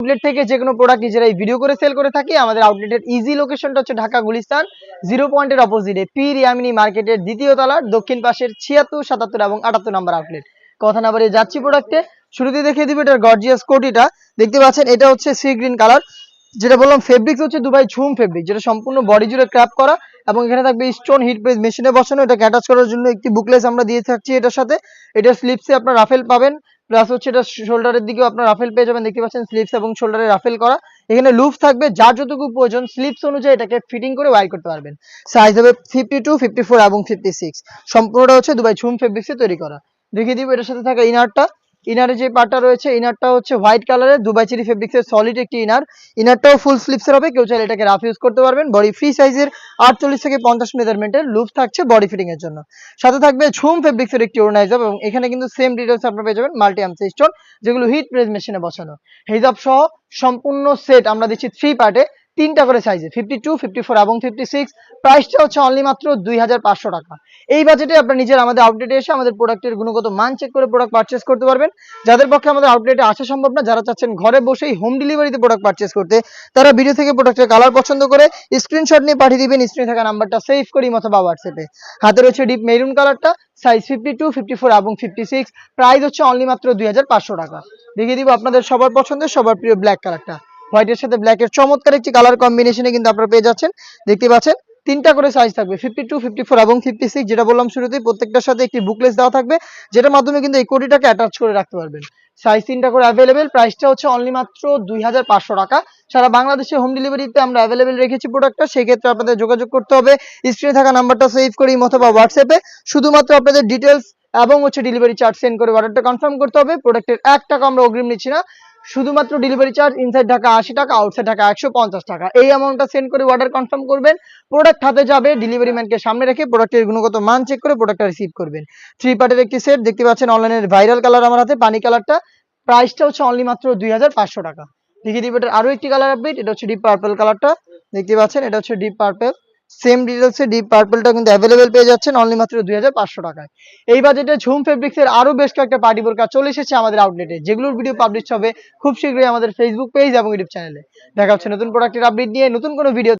Outlet থেকে যে কোনো প্রোডাক্ট নিজেরাই ভিডিও করে সেল করে থাকি। আমাদের আউটলেটের ইজি লোকেশনটা হচ্ছে ঢাকা গুলিস্তান জিরো পয়েন্টের অপোজিটে পি রিয়ামিনী মার্কেটের দ্বিতীয় তলার দক্ষিণ পাশের ছিয়াত্তর, সাতাত্তর এবং আটাত্তর নাম্বার আউটলেট কথা না বাড়িয়ে যাচ্ছি প্রোডাক্টে শুরুতে দেখিয়ে দিব এটার গর্জিয়াস কোটিটা। দেখতে পাচ্ছেন, এটা হচ্ছে সি গ্রিন কালার যেটা বললাম ফেব্রিক্স হচ্ছে দুবাই ঝুম ফেব্রিক যেটা সম্পূর্ণ বডি জুড়ে ক্র্যাপ করা এবং এখানে থাকবে স্টোন হিট প্রেস মেশিনে বসানো। এটাকে অ্যাটাচ করার জন্য একটি বুকলেস আমরা দিয়ে থাকছি এটার সাথে। এটার স্লিপসে আপনার রাফেল পাবেন। প্লাস হচ্ছে এটা শোল্ডারের দিকেও আপনার রাফেল পেয়ে যাবেন, দেখতে পাচ্ছেন স্লিপস এবং শোল্ডারে রাফেল করা। এখানে লুপ থাকবে, যার যতটুকু প্রয়োজন স্লিপস অনুযায়ী এটাকে ফিটিং করে ওয়াই করতে পারবেন। সাইজ হবে ফিফটি টু ফিফটি ফোর এবং ফিফটি সিক্স সম্পূর্ণটা হচ্ছে দুবাই ঝুম ফেব্রিক্সে তৈরি করা। দেখিয়ে দিব এটার সাথে থাকা ইনারটা ইনারে যে পার্টটা রয়েছে ইনারটা হচ্ছে হোয়াইট কালারের দুবাই চিরি ফেব্রিক্সের সলিড একটি ইনার ইনারটাও ফুল স্লিপসের হবে, কেউ চাইলে এটাকে রাফ ইউজ করতে পারবেন। বডি ফ্রি সাইজের আটচল্লিশ থেকে পঞ্চাশ মেজারমেন্টের লুপ থাকছে বডি ফিটিং এর জন্য। সাথে থাকবে ঝুম ফেব্রিক্সের একটি ওরনাইজার এবং এখানে কিন্তু সেম ডিটেলস আপনারা পেয়ে যাবেন মাল্টি আমসে স্টোন যেগুলো হিট প্রেস মেশিনে বসানো। হেজাব সহ সম্পূর্ণ সেট আমরা দিচ্ছি থ্রি পার্টে তিনটা করে সাইজে ফিফটি টু ফিফটি ফোর এবং ফিফটি সিক্স প্রাইসটা হচ্ছে অনলি মাত্র দুই হাজার পাঁচশো টাকা। এই বাজেটে আপনার নিজের আমাদের আউটলেটে এসে আমাদের প্রোডাক্টের গুণগত মান চেক করে প্রোডাক্ট পারচেস করতে পারবেন। যাদের পক্ষে আমাদের আউটলেটে আসা সম্ভব না, যারা চাচ্ছেন ঘরে বসেই হোম ডেলিভারিতে প্রোডাক্ট পারচেস করতে, তারা ভিডিও থেকে প্রোডাক্টের কালার পছন্দ করে স্ক্রিনশট নিয়ে পাঠিয়ে দিবেন স্ক্রিনে থাকা নাম্বারটা সেভ করি অথবা হোয়াটসঅ্যাপে হাতে রয়েছে ডিপ মেরুন কালারটা size fifty two fifty four এবং ফিফটি সিক্স প্রাইস হচ্ছে অনলি মাত্র দুই হাজার পাঁচশো টাকা। দেখিয়ে দিব আপনাদের সবার পছন্দের, সবার প্রিয় ব্ল্যাক কালারটা হোয়াইটের সাথে ব্ল্যাকের চমৎকার একটি কালার কম্বিনেশনে কিন্তু আপনারা পেয়ে যাচ্ছেন। দেখতে পাচ্ছেন, তিনটা করে সাইজ থাকবে ফিফটি টু ফিফটি ফোর এবং ফিফটি সিক্স যেটা বললাম শুরুতেই প্রত্যেকটার সাথে একটি বুকলেস দেওয়া থাকবে, যেটার মাধ্যমে কিন্তু এই কোটিটাকে অ্যাটাচ করে রাখতে পারবেন। সাইজ তিনটা করে অ্যাভেলেবেল প্রাইসটা হচ্ছে অনলি মাত্র দুই হাজার পাঁচশো টাকা। সারা বাংলাদেশে হোম ডেলিভারিতে আমরা অ্যাভেলেবেল রেখেছি প্রোডাক্টটা সেই ক্ষেত্রে আপনাদের যোগাযোগ করতে হবে। স্ক্রিনে থাকা নাম্বারটা সেভ করি অথবা হোয়াটসঅ্যাপে শুধুমাত্র আপনাদের ডিটেলস এবং হচ্ছে ডেলিভারি চার্জ সেন্ড করে অর্ডারটা কনফার্ম করতে হবে। প্রোডাক্টের এক টাকা আমরা অগ্রিম নিচ্ছি না। শুধুমাত্র ডেলিভারি চার্জ ইনসাইড ঢাকা আশি টাকা আউটসাইড ঢাকা একশো পঞ্চাশ টাকা। এই অ্যামাউন্টটা সেন্ড করে অর্ডার কনফার্ম করবেন। প্রোডাক্ট হাতে যাবে ডেলিভারি ম্যানকে সামনে রেখে প্রোডাক্টের গুণগত মান চেক করে প্রোডাক্টটা রিসিভ করবেন। থ্রি পার্টের একটি সেট দেখতে পাচ্ছেন অনলাইনের ভাইরাল কালার আমার হাতে, পানি কালারটা প্রাইসটা হচ্ছে অনলি মাত্র দুই হাজার পাঁচশো টাকা। দেখিয়ে দিব এটার আরও একটি কালার আপডেট এটা হচ্ছে ডিপ পার্পল কালারটা দেখতে পাচ্ছেন, এটা হচ্ছে ডিপ পার্পল সেম ডিটেলসে ডিপ পার্পলটা কিন্তু অ্যাভেলেবেল পেয়ে যাচ্ছেন অনলি মাত্র দুই হাজার পাঁচশো টাকায়। এই বাজেটে ঝুম ফেব্রিক্সের আরও বেশ কয়েকটা পার্টি বোরকা চলে এসেছে আমাদের আউটলেটে যেগুলোর ভিডিও পাবলিশ হবে খুব শীঘ্রই আমাদের ফেসবুক পেজ এবং ইউটিউব চ্যানেলে দেখা হচ্ছে নতুন প্রোডাক্টের আপডেট নিয়ে নতুন কোনো ভিডিও